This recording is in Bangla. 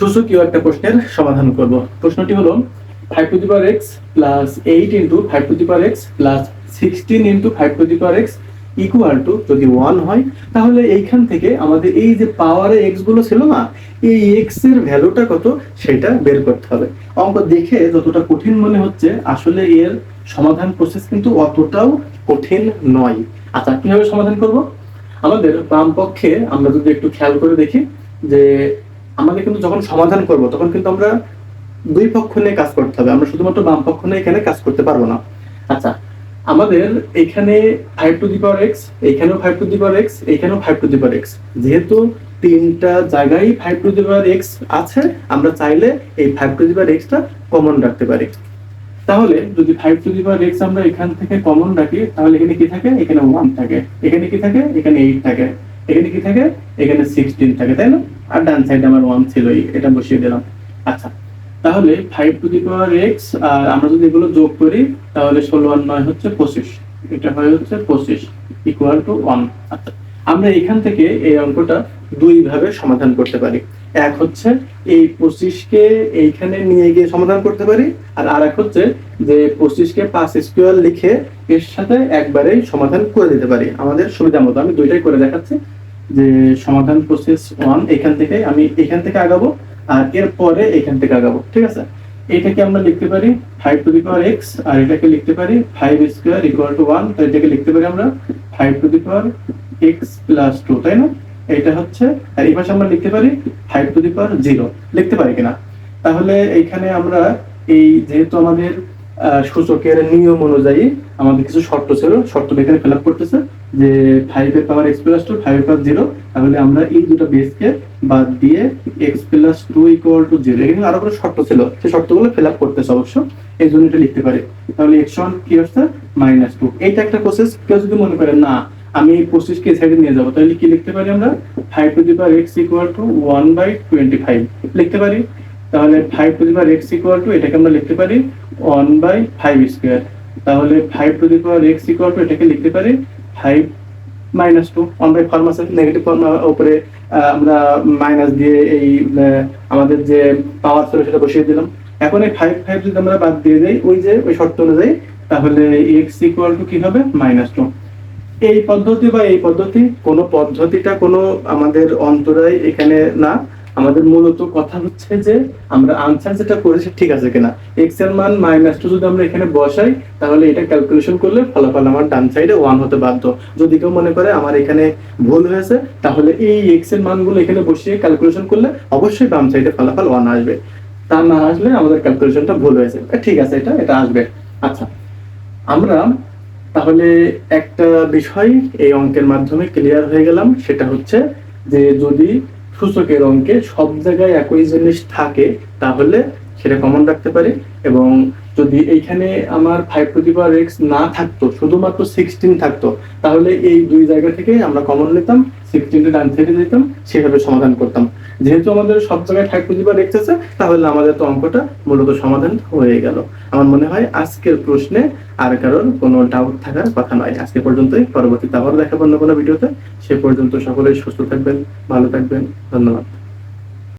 সূচকীয় একটা প্রশ্নের সমাধান করব। প্রশ্নটি হলো five to the power X plus eight into five to the power X plus sixteen into five to the power X equal to যদি ওয়ান হয়, তাহলে এইখান থেকে আমাদের এই যে পাওয়ারে এক্সগুলো ছিল না, এই এক্সের ভ্যালুটা কত? সেটা বের করতে হবে। অঙ্ক দেখে যতটা কঠিন মনে হচ্ছে, আসলে এর সমাধান প্রসেস কিন্তু অতটাও কঠিন নয়। আচ্ছা কীভাবে সমাধান করব? আমাদের বাম পক্ষে আমরা যদি একটু খেয়াল করে দেখি যে আমাদের কিন্তু যখন সমাধান করব, তখন কিন্তু আমরা দুই পক্ষ নিয়ে কাজ করতে হবে। আমরা শুধুমাত্র বাম পক্ষ নিয়ে এখানে কাজ করতে পারব না। আচ্ছা আমাদের এখানে ফাইভ টু দি এক্স এইখানেও ফাইভ টু দি এক্স এইখানেও five to the power x যেহেতু তিনটা জায়গায় five to the power x আছে, আমরা চাইলে এই ফাইভ টু দি পাওয়ার এক্সটা কমন রাখতে পারি। তাহলে যদি five to the power X আমরা এখান থেকে কমন রাখি, তাহলে এখানে কি থাকে? এখানে ওয়ান থাকে। এখানে কি থাকে? এখানে এইট থাকে। এখানে কি থাকে? এখানে সিক্সটিন থাকে, তাই না? আর ডান সাইডে আমার ওয়ান ছিল এটা বসিয়ে দিলাম। আচ্ছা তাহলে five to the power X আর আমরা যদি এগুলো যোগ করি, তাহলে ষোলো আর নয় হচ্ছে পঁচিশ। এটা হয় হচ্ছে পঁচিশ ইকুয়াল টু ওয়ান আচ্ছা আমরা এখান থেকে এই অঙ্কটা দুই ভাবে সমাধান করতে পারি। এক হচ্ছে এই পঁচিশকে এইখানে নিয়ে গিয়ে সমাধান করতে পারি, আর আর এক হচ্ছে যে পঁচিশকে পাঁচ স্কোয়ার লিখে এর সাথে একবারেই সমাধান করে দিতে পারি। আমাদের সুবিধা মতো, আমি দুইটাই করে দেখাচ্ছি। যে সমাধান প্রসেস ওয়ান এখান থেকে আমি এখান থেকে আগাবো আর এর পরে এখান থেকে আগাবো, ঠিক আছে? এটাকে আমরা লিখতে পারি five to the power X আর এটাকে লিখতে পারি five square equal to one তো এটাকে লিখতে পারি আমরা five to the power X plus two তাই না? এটা হচ্ছে, আর এই পাশে আমরা লিখতে পারি five to the power zero লিখতে পারি কিনা? তাহলে এইখানে আমরা এই যেহেতু আমাদের সূচকের নিয়ম অনুযায়ী আমাদের কিছু শর্ত ছিল, শর্ত এখানে ফিল আপ করতেছে যে ফাইভ এর power X plus two five এর পাওয়ার জিরো তাহলে আমরা এই দুটো বেসকে বাদ দিয়ে X plus two equal to zero এখানে আরও কোনো শর্ত ছিল সেই শর্তগুলো ফিল আপ করতেছে অবশ্য, এই জন্য এটা লিখতে পারি। তাহলে এক্স ওয়ান কি হচ্ছে? মাইনাস টু এইটা একটা প্রসেস কেউ যদি মনে করে, না, আমি এই পঁচিশকে সাইডে নিয়ে যাব, তাহলে কি লিখতে পারি আমরা? Five to the power X equal to one by twenty five লিখতে পারি? তাহলে five to the power X equal to এটাকে আমরা লিখতে পারি ওয়ান বাই ফাইভ স্কোয়ার তাহলে five to the power X equal to এটাকে লিখতে পারি five minus two one by negative form উপরে আমরা মাইনাস দিয়ে এই আমাদের যে পাওয়ার ছিল সেটা বসিয়ে দিলাম। এখন এই ফাইভ ফাইভ যদি আমরা বাদ দিয়ে দেই, ওই যে, ওই শর্ত অনুযায়ী, তাহলে এক্স ইকুয়াল টু কি হবে? মাইনাস টু এই পদ্ধতি বা এই পদ্ধতি, কোনো পদ্ধতিটা কোনো আমাদের অন্তরায় এখানে না। আমাদের মূলত কথা হচ্ছে যে, আমরা আনসার যেটা করেছি ঠিক আছে কিনা। এক্সের মান মাইনাস টু যদি আমরা এখানে বসাই, তাহলে এটা ক্যালকুলেশন করলে ফলাফল আমার ডান সাইডে ওয়ান হতে বাধ্য। যদি কেউ মনে করে আমার এখানে ভুল হয়েছে, তাহলে এই এক্সের মানগুলো এখানে বসিয়ে ক্যালকুলেশন করলে অবশ্যই বাম সাইডে ফলাফল ওয়ান আসবে। তা না আসলে আমাদের ক্যালকুলেশনটা ভুল হয়েছে। ঠিক আছে, এটা এটা আসবে। আচ্ছা আমরা তাহলে একটা বিষয় এই অঙ্কের মাধ্যমে ক্লিয়ার হয়ে গেলাম। সেটা হচ্ছে যে যদি সূচকের অঙ্কে সব জায়গায় একই জিনিস থাকে তাহলে সেটা কমন রাখতে পারি এবং যদি এইখানে আমার five to the power X না থাকতো, শুধুমাত্র সিক্সটিন থাকতো, তাহলে এই দুই জায়গা থেকে আমরা কমন নিতাম সিক্সটিনটা ডান সাইডে দিতাম সেভাবে সমাধান করতাম। যেহেতু আমাদের সব জায়গায় five to the power X আছে, তাহলে আমাদের তো অঙ্কটা মূলত সমাধান হয়ে গেল। আমার মনে হয় আজকের প্রশ্নে আর কারোর কোনো ডাউট থাকার কথা নয়। আজকে পর্যন্তই, পরবর্তীতে আবার দেখাবো অন্য কোনো ভিডিওতে। সে পর্যন্ত সকলেই সুস্থ থাকবেন, ভালো থাকবেন, ধন্যবাদ।